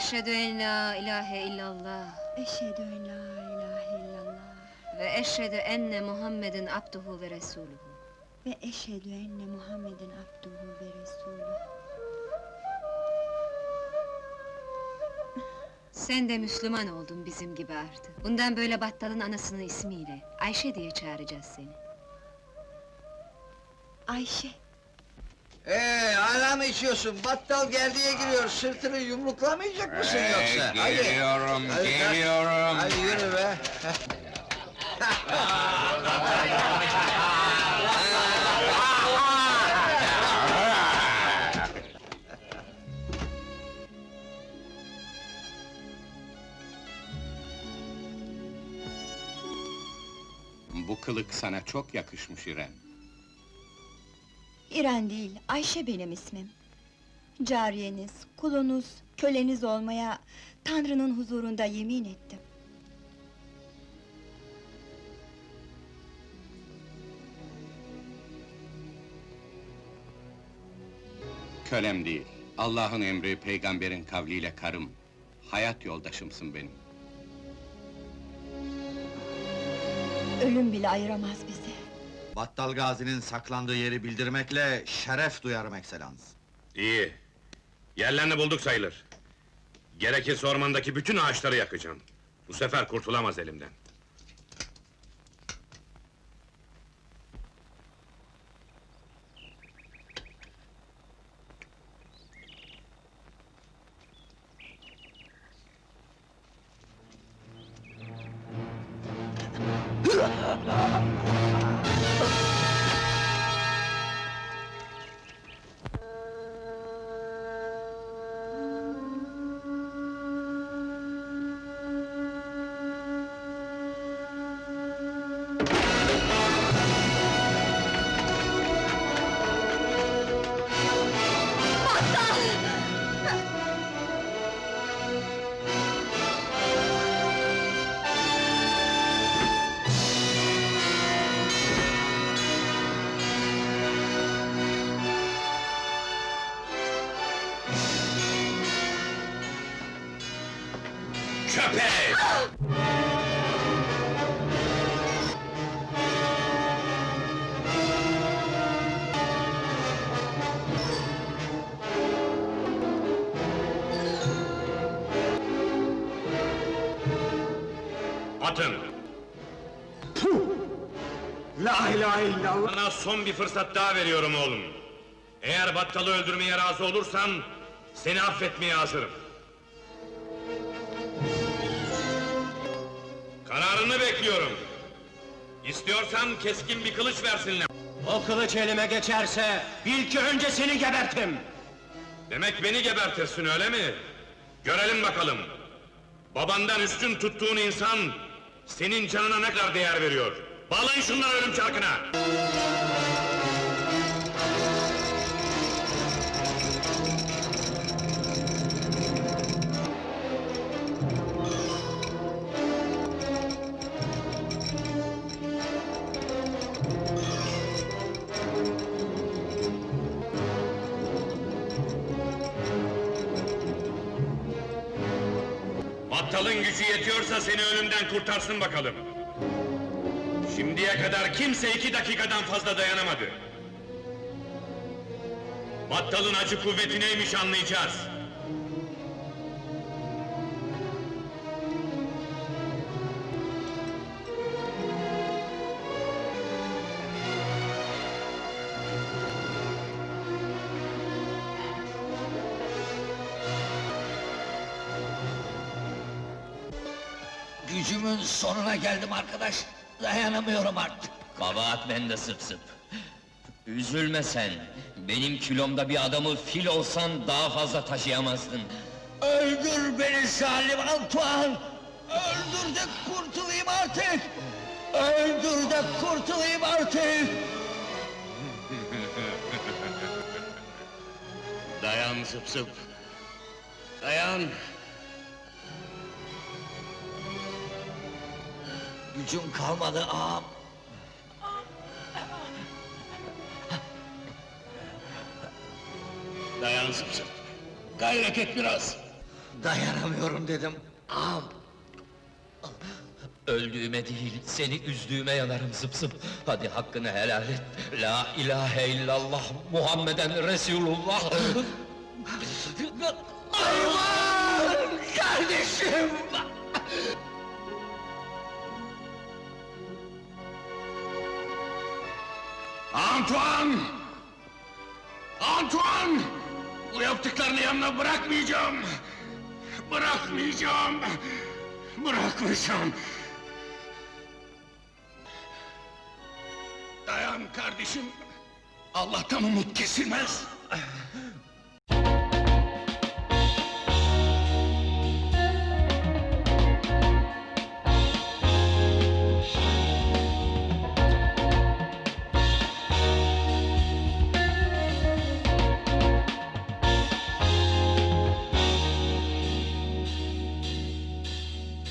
Eşhedü en la ilahe illallah Eşhedü en la ilahe illallah ve eşhedü enne Muhammedin abduhu ve resuluhu. ve eşhedü enne Muhammeden abduhu ve resulü. Sen de Müslüman oldun bizim gibi artık. Bundan böyle battalın anasının ismiyle Ayşe diye çağıracağız seni. Ayşe, Ee, hala mı içiyorsun? Battal gerdiğe giriyor, sırtını yumruklamayacak mısın yoksa? Hadi. Geliyorum, Hadi, geliyorum. Hadi yürü be. Bu kılık sana çok yakışmış İrem. İren değil, Ayşe benim ismim. Cariyeniz, kulunuz, köleniz olmaya Tanrı'nın huzurunda yemin ettim. Kölem değil, Allah'ın emri, peygamberin kavliyle karım. Hayat yoldaşımsın benim. Ölüm bile ayıramaz bizi. Battal Gazi'nin saklandığı yeri bildirmekle şeref duyarım ekselans. İyi. Yerlerini bulduk sayılır. Gerekirse ormandaki bütün ağaçları yakacağım. Bu sefer kurtulamaz elimden. Köpek! Atın! La ilahe illallah. Sana son bir fırsat daha veriyorum oğlum. Eğer battalı öldürmeye razı olursan... ...seni affetmeye hazırım. Bekliyorum. İstiyorsan keskin bir kılıç versinler. O kılıç elime geçerse bil ki önce seni gebertim. Demek beni gebertirsin öyle mi? Görelim bakalım. Babandan üstün tuttuğun insan... ...senin canına ne kadar değer veriyor? Bağlayın şunları ölüm çarkına! Battalın gücü yetiyorsa seni ölümden kurtarsın bakalım. Şimdiye kadar kimse iki dakikadan fazla dayanamadı. Battalın acı kuvveti neymiş anlayacağız. Gücümün sonuna geldim arkadaş. Dayanamıyorum artık. Kabahat bende sıp sıp. Üzülme sen. Benim kilomda bir adamı fil olsan daha fazla taşıyamazdın. Öldür beni Salim Antoine! Öldür de kurtulayım artık! Öldür de kurtulayım artık! Dayan sıp sıp. Dayan. Gücüm kalmadı ağam. Dayan sıp. Gayret et biraz. Dayanamıyorum dedim. Ağam, Öldüğüme değil, seni üzdüğüme yanarım zıp zıp. Hadi hakkını helal et. La ilahe illallah, Muhammeden Resulullah. kardeşim! Antoine! Antoine! Bu yaptıklarını yanına bırakmayacağım! Bırakmayacağım! Bırakmayacağım! Dayan kardeşim! Allah'tan umut kesilmez!